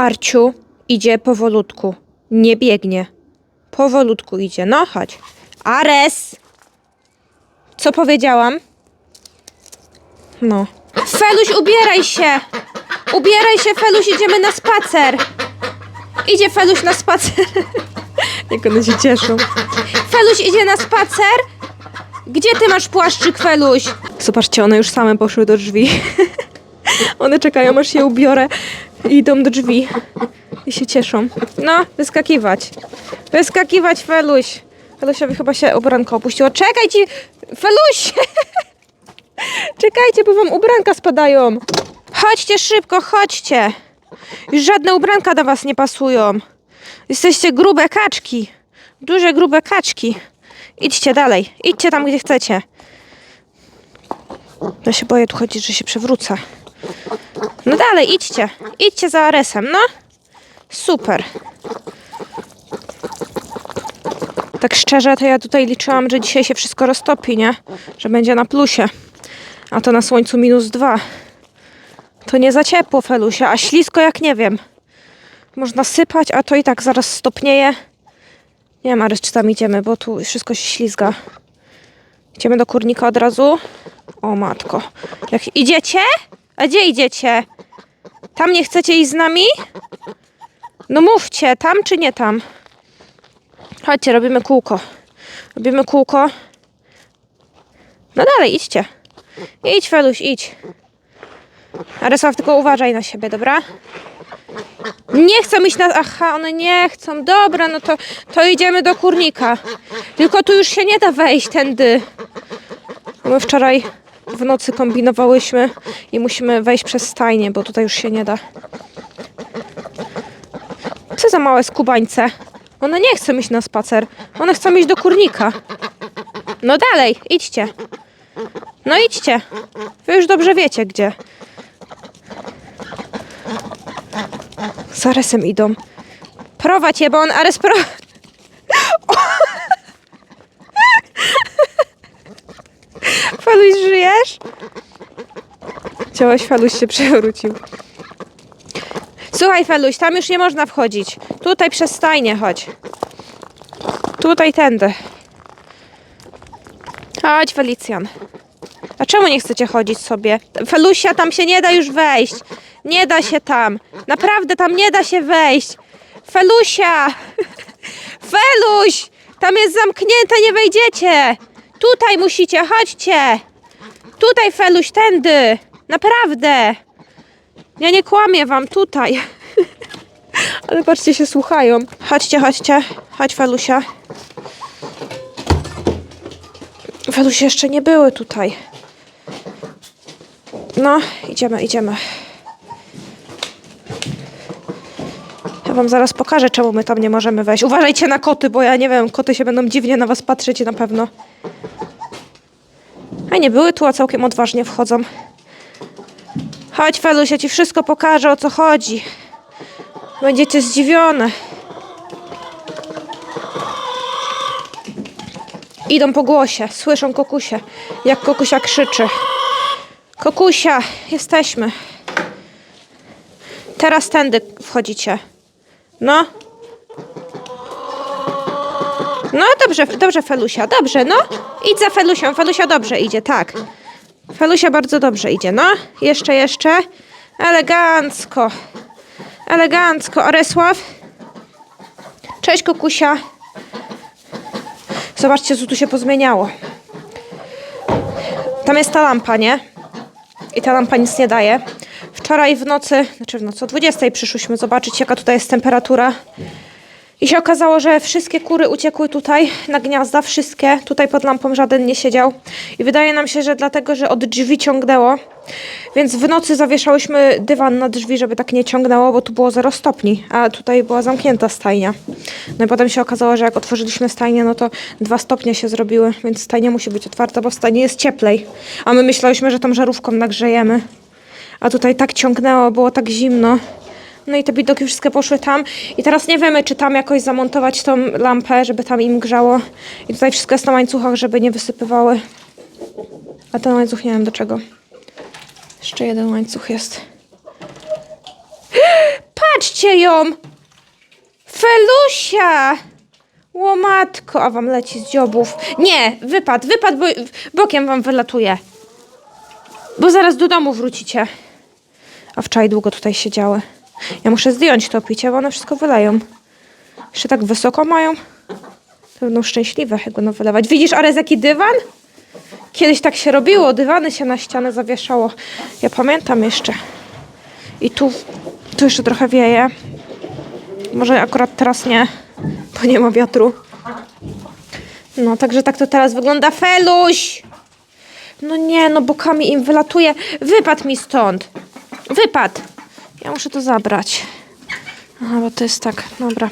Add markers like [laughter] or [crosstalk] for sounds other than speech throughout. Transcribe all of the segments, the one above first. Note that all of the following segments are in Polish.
Arciu idzie powolutku. Nie biegnie. Powolutku idzie. No chodź. Ares! Co powiedziałam? No. Feluś, ubieraj się! Ubieraj się, Feluś, idziemy na spacer! Idzie Feluś na spacer. [laughs] Jak one się cieszą. Feluś idzie na spacer? Gdzie ty masz płaszczyk, Feluś? Zobaczcie, one już same poszły do drzwi. [laughs] one czekają, aż się ubiorę idą do drzwi. I się cieszą. No, wyskakiwać. Wyskakiwać, Feluś. Felusiowi chyba się ubranko opuściło. Czekaj ci! Feluś! [laughs] Czekajcie, bo wam ubranka spadają. Chodźcie szybko, chodźcie. Już żadne ubranka do was nie pasują. Jesteście grube kaczki. Duże, grube kaczki. Idźcie dalej. Idźcie tam, gdzie chcecie. Ja się boję tu chodzić, że się przewrócę. No dalej, idźcie. Idźcie za Aresem, no. Super. Tak szczerze, to ja tutaj liczyłam, że dzisiaj się wszystko roztopi, nie? Że będzie na plusie. A to na słońcu minus dwa. To nie za ciepło, Felusia, a ślisko jak nie wiem. Można sypać, a to i tak zaraz stopnieje. Nie wiem, Arys, czy tam idziemy, bo tu wszystko się ślizga. Idziemy do kurnika od razu. O matko. Jak idziecie? A gdzie idziecie? Tam nie chcecie iść z nami? No mówcie, tam czy nie tam? Chodźcie, robimy kółko. Robimy kółko. No dalej, idźcie. Idź, Feluś, idź. Arysław, tylko uważaj na siebie, dobra? Nie chcą iść na... Aha, one nie chcą. Dobra, no to, to idziemy do kurnika. Tylko tu już się nie da wejść tędy. My wczoraj w nocy kombinowałyśmy i musimy wejść przez stajnię, bo tutaj już się nie da. Co za małe skubańce? One nie chcą iść na spacer. One chcą iść do kurnika. No dalej, idźcie. No idźcie. Wy już dobrze wiecie gdzie. Z Aresem idą. Prowadź je, bo on Ares pro... [laughs] Faluś, żyjesz? Chciałeś, Faluś się przewrócił. Słuchaj, Feluś, tam już nie można wchodzić. Tutaj przez stajnię chodź. Tutaj tędy. Chodź, Felicjan. A czemu nie chcecie chodzić sobie? Felusia, tam się nie da już wejść. Nie da się tam. Naprawdę tam nie da się wejść. Felusia! [laughs] Feluś! Tam jest zamknięte, nie wejdziecie. Tutaj musicie, chodźcie. Tutaj, Feluś, tędy. Naprawdę. Ja nie kłamię wam, tutaj. [laughs] Ale patrzcie, się słuchają. Chodźcie, chodźcie. Chodź, Felusia. Felusie jeszcze nie były tutaj. No, idziemy, idziemy. Ja wam zaraz pokażę, czemu my tam nie możemy wejść. Uważajcie na koty, bo ja nie wiem, koty się będą dziwnie na was patrzeć na pewno. A nie były tu, a całkiem odważnie wchodzą. Chodź, Feluś, ja ci wszystko pokażę, o co chodzi. Będziecie zdziwione. Idą po głosie, słyszą kokusie, jak kokusia krzyczy. Kokusia, jesteśmy. Teraz tędy wchodzicie. No. No dobrze, dobrze Felusia, dobrze, no. Idź za Felusią, Felusia dobrze idzie, tak. Felusia bardzo dobrze idzie, no. Jeszcze, jeszcze. Elegancko. Elegancko. Aresław. Cześć, Kokusia. Zobaczcie, co tu się pozmieniało. Tam jest ta lampa, nie? I ta lampa nic nie daje. Wczoraj w nocy, znaczy w nocy o 20 przyszłyśmy zobaczyć, jaka tutaj jest temperatura. I się okazało, że wszystkie kury uciekły tutaj na gniazda, wszystkie. Tutaj pod lampą żaden nie siedział. I wydaje nam się, że dlatego, że od drzwi ciągnęło. Więc w nocy zawieszałyśmy dywan na drzwi, żeby tak nie ciągnęło, bo tu było 0 stopni, a tutaj była zamknięta stajnia. No i potem się okazało, że jak otworzyliśmy stajnię, no to 2 stopnie się zrobiły, więc stajnia musi być otwarta, bo w stajni jest cieplej. A my myślałyśmy, że tą żarówką nagrzejemy. A tutaj tak ciągnęło, było tak zimno. No i te bidoki wszystkie poszły tam. I teraz nie wiemy, czy tam jakoś zamontować tą lampę, żeby tam im grzało. I tutaj wszystko jest na łańcuchach, żeby nie wysypywały. A ten łańcuch nie wiem do czego. Jeszcze jeden łańcuch jest. [gasps] Patrzcie ją! Felusia! Łomatko, a wam leci z dziobów. Nie, wypad, wypad, bo bokiem wam wylatuje. Bo zaraz do domu wrócicie. A wczoraj długo tutaj siedziały. Ja muszę zdjąć to picie, bo one wszystko wyleją. Jeszcze tak wysoko mają. To będą szczęśliwe, jak będą wylewać. Widzisz, Arez, jaki dywan? Kiedyś tak się robiło, dywany się na ścianę zawieszało. Ja pamiętam jeszcze. I tu, tu jeszcze trochę wieje. Może akurat teraz nie, bo nie ma wiatru. No, także tak to teraz wygląda. Feluś! No nie, no bokami im wylatuje. Wypad mi stąd. Wypad. Ja muszę to zabrać. Aha, bo to jest tak, dobra.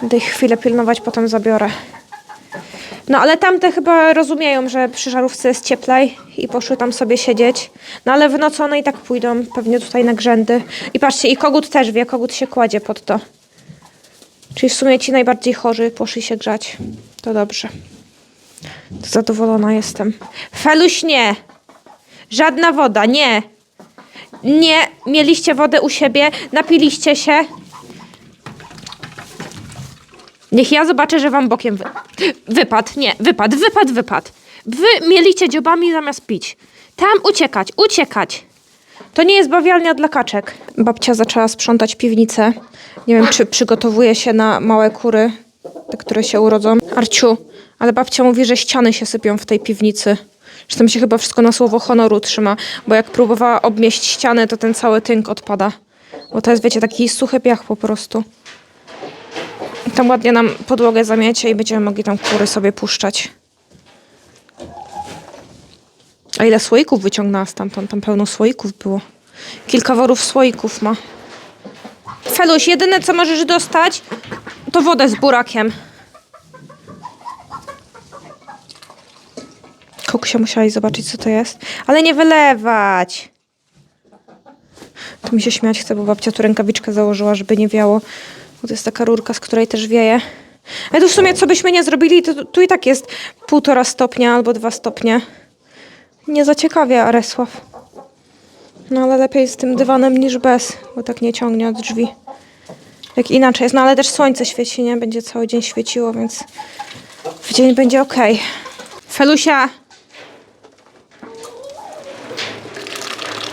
Będę ich chwilę pilnować, potem zabiorę. No ale tamte chyba rozumieją, że przy żarówce jest cieplej i poszły tam sobie siedzieć. No ale w nocy one i tak pójdą pewnie tutaj na grzędy. I patrzcie, i kogut też wie, kogut się kładzie pod to. Czyli w sumie ci najbardziej chorzy poszli się grzać. To dobrze. Zadowolona jestem. Feluś nie. Żadna woda, nie. Nie, mieliście wodę u siebie, napiliście się. Niech ja zobaczę, że wam bokiem wy... wypad. Nie, wypad, wypad, wypad. Wy mieliście dziobami zamiast pić. Tam uciekać, uciekać. To nie jest bawialnia dla kaczek. Babcia zaczęła sprzątać piwnicę. Nie wiem, czy przygotowuje się na małe kury, te, które się urodzą. Arciu, ale babcia mówi, że ściany się sypią w tej piwnicy. Że tam się chyba wszystko na słowo honoru trzyma, bo jak próbowała obmieść ściany, to ten cały tynk odpada. Bo to jest, wiecie, taki suchy piach po prostu. Tam ładnie nam podłogę zamiecie i będziemy mogli tam kury sobie puszczać. A ile słoików wyciągnęła stamtąd? Tam pełno słoików było. Kilka worów słoików ma. Feluś, jedyne co możesz dostać, to wodę z burakiem. Kokusia musiałaś zobaczyć, co to jest. Ale nie wylewać. To mi się śmiać chce, bo babcia tu rękawiczkę założyła, żeby nie wiało. Bo to jest taka rurka, z której też wieje. Ale w sumie, co byśmy nie zrobili, to tu i tak jest półtora stopnia albo dwa stopnie. Nie zaciekawia Aresław. No ale lepiej z tym dywanem niż bez, bo tak nie ciągnie od drzwi. Jak inaczej jest, no ale też słońce świeci, nie? Będzie cały dzień świeciło, więc w dzień będzie ok. Felusia!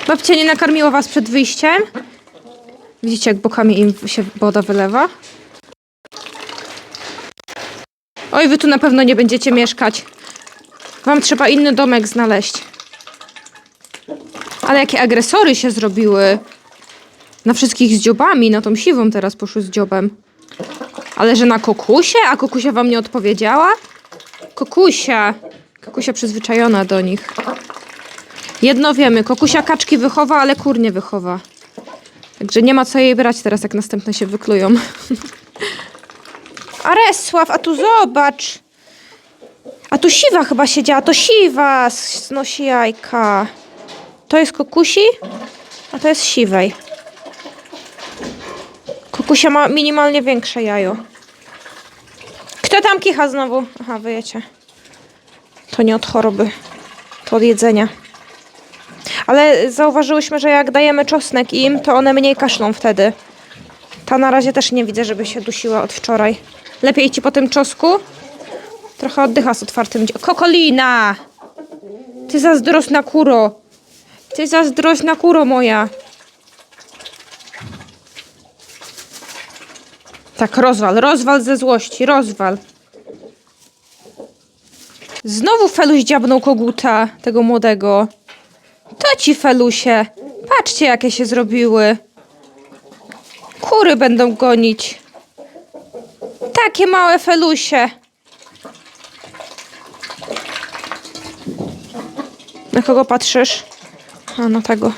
Babcia nie nakarmiła was przed wyjściem? Widzicie, jak bokami im się woda wylewa? Oj, wy tu na pewno nie będziecie mieszkać. Wam trzeba inny domek znaleźć. Ale jakie agresory się zrobiły. Na wszystkich z dziobami, na tą siwą teraz poszły z dziobem. Ale że na kokusie? A kokusia wam nie odpowiedziała? Kokusia. Kokusia przyzwyczajona do nich. Jedno wiemy, kokusia kaczki wychowa, ale kur nie wychowa. Także nie ma co jej brać teraz, jak następne się wyklują. [laughs] Aresław, a tu zobacz. A tu siwa chyba siedziała, to siwa znosi jajka. To jest kokusi, a to jest siwej. Kokusia ma minimalnie większe jajo. Kto tam kicha znowu? Aha, wyjecie. To nie od choroby, to od jedzenia. Ale zauważyłyśmy, że jak dajemy czosnek im, to one mniej kaszlą wtedy. Ta na razie też nie widzę, żeby się dusiła od wczoraj. Lepiej ci po tym czosku? Trochę oddycha z otwartym Kokolina! Ty zazdrosna kuro! Ty zazdrosna kuro moja! Tak, rozwal, rozwal ze złości, rozwal. Znowu Feluś dziabnął koguta, tego młodego. To ci Felusie. Patrzcie, jakie się zrobiły. Kury będą gonić. Takie małe Felusie. Na kogo patrzysz? A, na tego.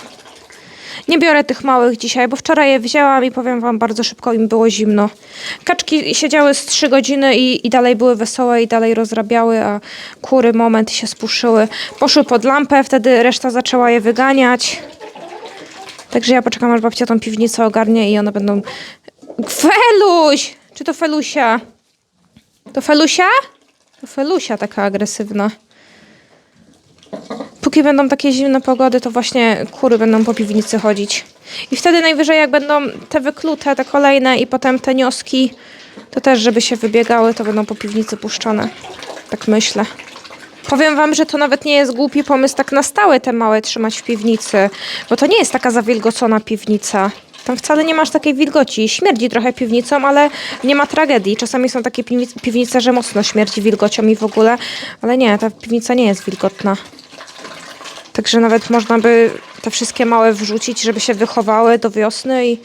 Nie biorę tych małych dzisiaj, bo wczoraj je wzięłam i powiem wam, bardzo szybko im było zimno. Kaczki siedziały z 3 godziny i, i dalej były wesołe i dalej rozrabiały, a kury moment się spuszyły. Poszły pod lampę, wtedy reszta zaczęła je wyganiać. Także ja poczekam, aż babcia tą piwnicę ogarnie i one będą... Feluś! Czy to Felusia? To Felusia? To Felusia taka agresywna. Póki będą takie zimne pogody, to właśnie kury będą po piwnicy chodzić. I wtedy najwyżej jak będą te wyklute, te kolejne i potem te nioski, to też żeby się wybiegały, to będą po piwnicy puszczone. Tak myślę. Powiem wam, że to nawet nie jest głupi pomysł tak na stałe te małe trzymać w piwnicy, bo to nie jest taka zawilgocona piwnica. Tam wcale nie masz takiej wilgoci. Śmierdzi trochę piwnicą, ale nie ma tragedii. Czasami są takie piwnic- piwnice, że mocno śmierdzi wilgocią i w ogóle, ale nie, ta piwnica nie jest wilgotna. Także nawet można by te wszystkie małe wrzucić, żeby się wychowały do wiosny i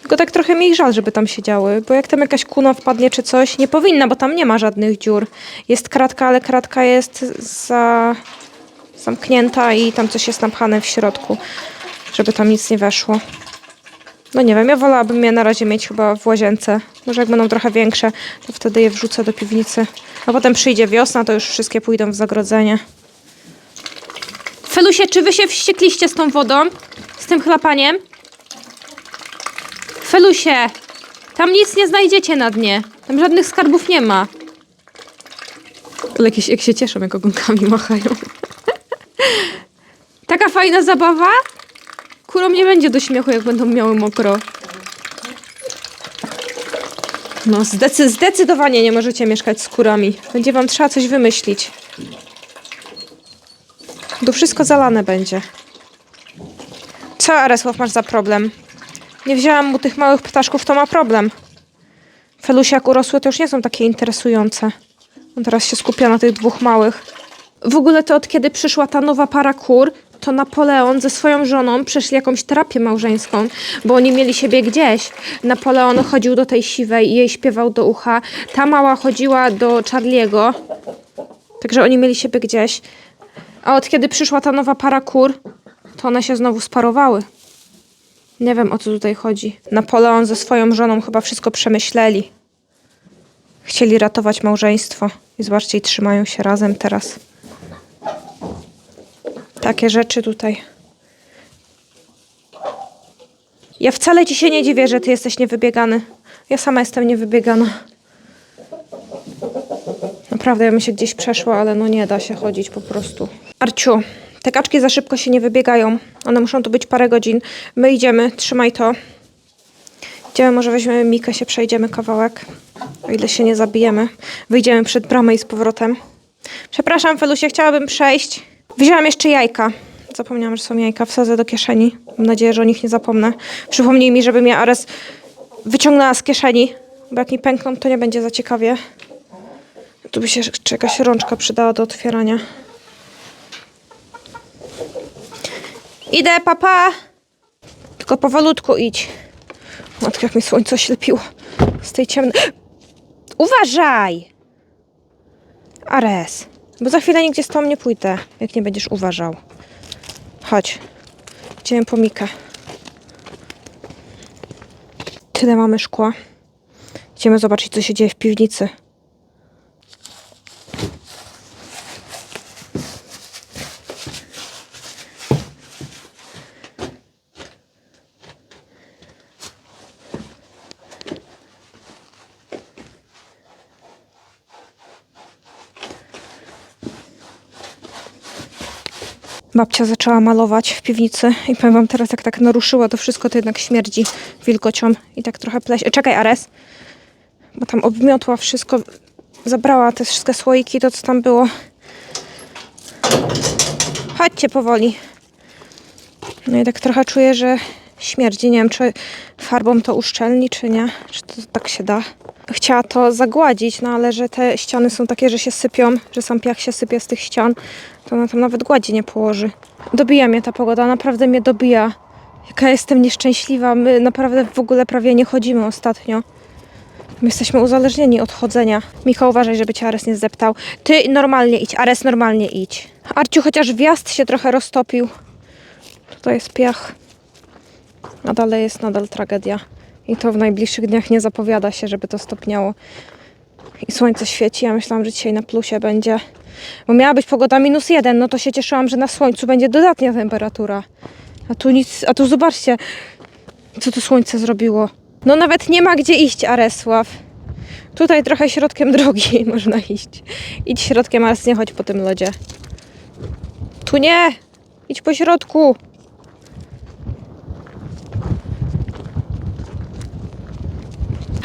tylko tak trochę mi ich żal, żeby tam siedziały, bo jak tam jakaś kuna wpadnie czy coś, nie powinna, bo tam nie ma żadnych dziur. Jest kratka, ale kratka jest za... zamknięta i tam coś jest napchane w środku, żeby tam nic nie weszło. No nie wiem, ja wolałabym je na razie mieć chyba w łazience. Może jak będą trochę większe, to wtedy je wrzucę do piwnicy. A potem przyjdzie wiosna, to już wszystkie pójdą w zagrodzenie. Felusie, czy wy się wściekliście z tą wodą? Z tym chlapaniem? Felusie, tam nic nie znajdziecie na dnie. Tam żadnych skarbów nie ma. Ale jak się cieszą, jak ogonkami [laughs] machają. Taka fajna zabawa? Kurom nie będzie do śmiechu, jak będą miały mokro. No, zdecy- zdecydowanie nie możecie mieszkać z kurami. Będzie wam trzeba coś wymyślić. Tu wszystko zalane będzie. Co, Aresław, masz za problem? Nie wzięłam mu tych małych ptaszków, to ma problem. Felusie, jak urosły, to już nie są takie interesujące. On teraz się skupia na tych dwóch małych. W ogóle to od kiedy przyszła ta nowa para kur, to Napoleon ze swoją żoną przeszli jakąś terapię małżeńską, bo oni mieli siebie gdzieś. Napoleon chodził do tej siwej i jej śpiewał do ucha. Ta mała chodziła do Charliego. Także oni mieli siebie gdzieś. A od kiedy przyszła ta nowa para kur, to one się znowu sparowały. Nie wiem o co tutaj chodzi. Napoleon ze swoją żoną chyba wszystko przemyśleli. Chcieli ratować małżeństwo. I zobaczcie, trzymają się razem teraz. Takie rzeczy tutaj. Ja wcale ci się nie dziwię, że ty jesteś niewybiegany. Ja sama jestem niewybiegana. Naprawdę, ja bym się gdzieś przeszła, ale no nie da się chodzić po prostu. Arciu, te kaczki za szybko się nie wybiegają. One muszą tu być parę godzin. My idziemy, trzymaj to. Idziemy, może weźmiemy Mikę, się przejdziemy kawałek. O ile się nie zabijemy. Wyjdziemy przed bramę i z powrotem. Przepraszam, Felusie, chciałabym przejść. Wzięłam jeszcze jajka. Zapomniałam, że są jajka. Wsadzę do kieszeni. Mam nadzieję, że o nich nie zapomnę. Przypomnij mi, żebym je Ares wyciągnęła z kieszeni. Bo jak mi pękną, to nie będzie za ciekawie. Tu by się jakaś rączka przydała do otwierania. Idę, papa. Tylko powolutku idź. Matko, jak mi słońce oślepiło. Z tej ciemnej... Uważaj! Ares. Bo za chwilę nigdzie z tobą nie pójdę, jak nie będziesz uważał. Chodź. Idziemy po Mikę. Tyle mamy szkła. Idziemy zobaczyć, co się dzieje w piwnicy. Babcia zaczęła malować w piwnicy i powiem wam teraz, jak tak naruszyła to wszystko, to jednak śmierdzi wilgocią i tak trochę pleś. Czekaj, Ares, bo tam obmiotła wszystko, zabrała te wszystkie słoiki, to co tam było. Chodźcie powoli. No i tak trochę czuję, że śmierdzi. Nie wiem, czy farbą to uszczelni, czy nie. Czy to tak się da. Chciała to zagładzić, no ale że te ściany są takie, że się sypią, że sam piach się sypie z tych ścian, to ona tam nawet gładzi nie położy. Dobija mnie ta pogoda, naprawdę mnie dobija. Jaka jestem nieszczęśliwa. My naprawdę w ogóle prawie nie chodzimy ostatnio. My jesteśmy uzależnieni od chodzenia. Miko, uważaj, żeby cię Ares nie zdeptał. Ty normalnie idź, Ares normalnie idź. Arciu, chociaż wjazd się trochę roztopił. Tutaj jest piach. A dalej jest nadal tragedia. I to w najbliższych dniach nie zapowiada się, żeby to stopniało. I słońce świeci. Ja myślałam, że dzisiaj na plusie będzie. Bo miała być pogoda minus jeden, no to się cieszyłam, że na słońcu będzie dodatnia temperatura. A tu nic, a tu zobaczcie, co to słońce zrobiło. No nawet nie ma gdzie iść, Aresław. Tutaj trochę środkiem [laughs] drogi można iść. Idź środkiem, ale nie chodź po tym lodzie. Tu nie! Idź po środku.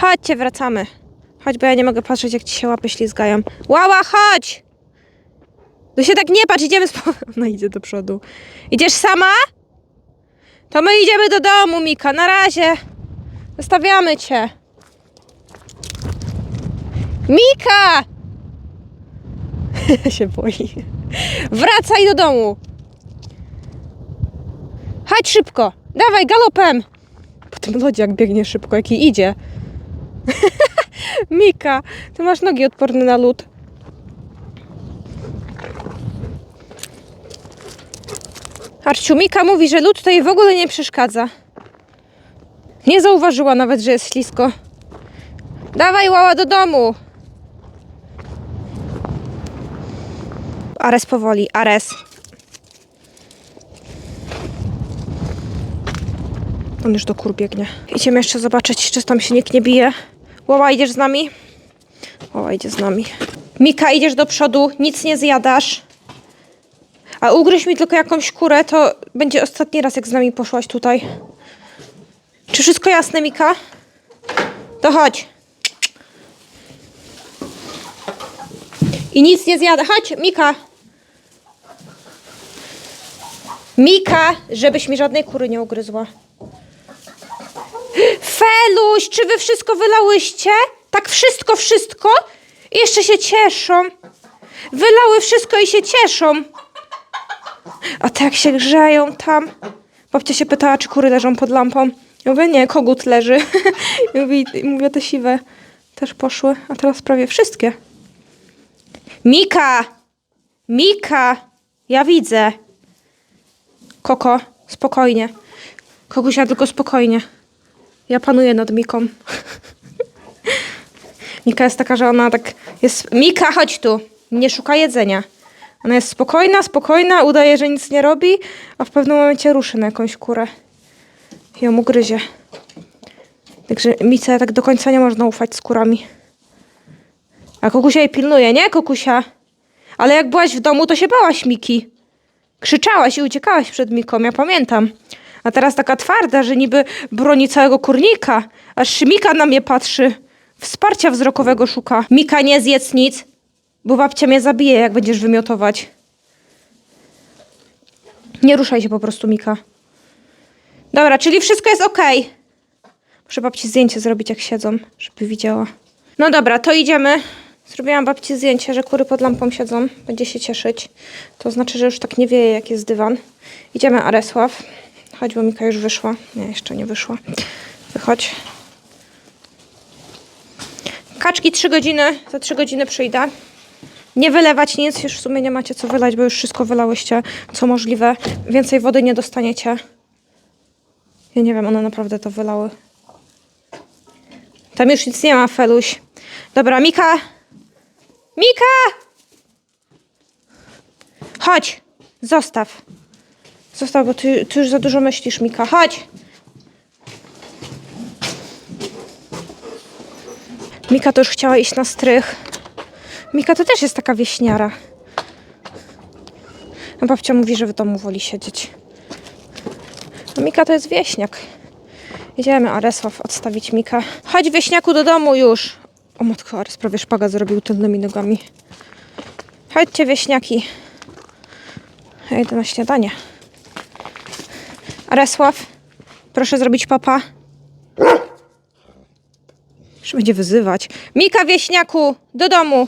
Chodźcie, wracamy. Chodź, bo ja nie mogę patrzeć, jak ci się łapy ślizgają. Łała, chodź! Tu się tak nie patrz, idziemy z... [laughs] Ona idzie do przodu. Idziesz sama? To my idziemy do domu, Mika, na razie. Zostawiamy cię. Mika! [laughs] się boi. Wracaj do domu. Chodź szybko. Dawaj, galopem. Po tym lodzie jak biegnie szybko, jaki idzie. [laughs] Mika, ty masz nogi odporne na lód. Arciu, Mika mówi, że lód tutaj w ogóle nie przeszkadza. Nie zauważyła nawet, że jest ślisko. Dawaj, łała do domu. Ares powoli, Ares. On już do kur biegnie. Idziemy jeszcze zobaczyć, czy tam się nikt nie bije. Łała, idziesz z nami? Łała, idzie z nami. Mika, idziesz do przodu, nic nie zjadasz. A ugryź mi tylko jakąś kurę, to będzie ostatni raz, jak z nami poszłaś tutaj. Czy wszystko jasne, Mika? To chodź. I nic nie zjada. Chodź, Mika. Mika, żebyś mi żadnej kury nie ugryzła. Feluś, czy wy wszystko wylałyście? Tak wszystko, wszystko? I jeszcze się cieszą. Wylały wszystko i się cieszą. A te jak się grzeją tam. Babcia się pytała, czy kury leżą pod lampą. Ja mówię, nie, kogut leży. [laughs] I mówię, i mówię, te siwe też poszły. A teraz prawie wszystkie. Mika! Mika! Ja widzę. Koko, spokojnie. Kogusia, tylko spokojnie. Ja panuję nad Miką. [laughs] Mika jest taka, że ona tak jest... Mika, chodź tu. Nie szuka jedzenia. Ona jest spokojna, spokojna, udaje, że nic nie robi, a w pewnym momencie ruszy na jakąś kurę. I ją ugryzie. Także Mice tak do końca nie można ufać z kurami. A Kokusia jej pilnuje, nie, Kokusia? Ale jak byłaś w domu, to się bałaś Miki. Krzyczałaś i uciekałaś przed Miką, ja pamiętam. A teraz taka twarda, że niby broni całego kurnika. Aż Mika na mnie patrzy. Wsparcia wzrokowego szuka. Mika, nie zjedz nic, bo babcia mnie zabije, jak będziesz wymiotować. Nie ruszaj się po prostu, Mika. Dobra, czyli wszystko jest ok. Muszę babci zdjęcie zrobić, jak siedzą, żeby widziała. No dobra, to idziemy. Zrobiłam babci zdjęcie, że kury pod lampą siedzą. Będzie się cieszyć. To znaczy, że już tak nie wieje, jak jest dywan. Idziemy, Aresław. Chodź, bo Mika już wyszła. Nie, jeszcze nie wyszła. Wychodź. Kaczki 3 godziny. Za 3 godziny przyjdę. Nie wylewać nic, już w sumie nie macie co wylać, bo już wszystko wylałyście, co możliwe. Więcej wody nie dostaniecie. Ja nie wiem, one naprawdę to wylały. Tam już nic nie ma, Feluś. Dobra, Mika! Mika! Chodź! Zostaw. Zostaw, bo ty, ty już za dużo myślisz, Mika. Chodź! Mika to już chciała iść na strych. Mika to też jest taka wieśniara. A babcia mówi, że w domu woli siedzieć. A Mika to jest wieśniak. Idziemy, Aresław, odstawić Mika. Chodź, wieśniaku, do domu już. O matko, Ares prawie szpaga zrobił tylnymi nogami. Chodźcie, wieśniaki. Ja idę na śniadanie. Aresław, proszę zrobić papa. Już będzie wyzywać. Mika, wieśniaku, do domu.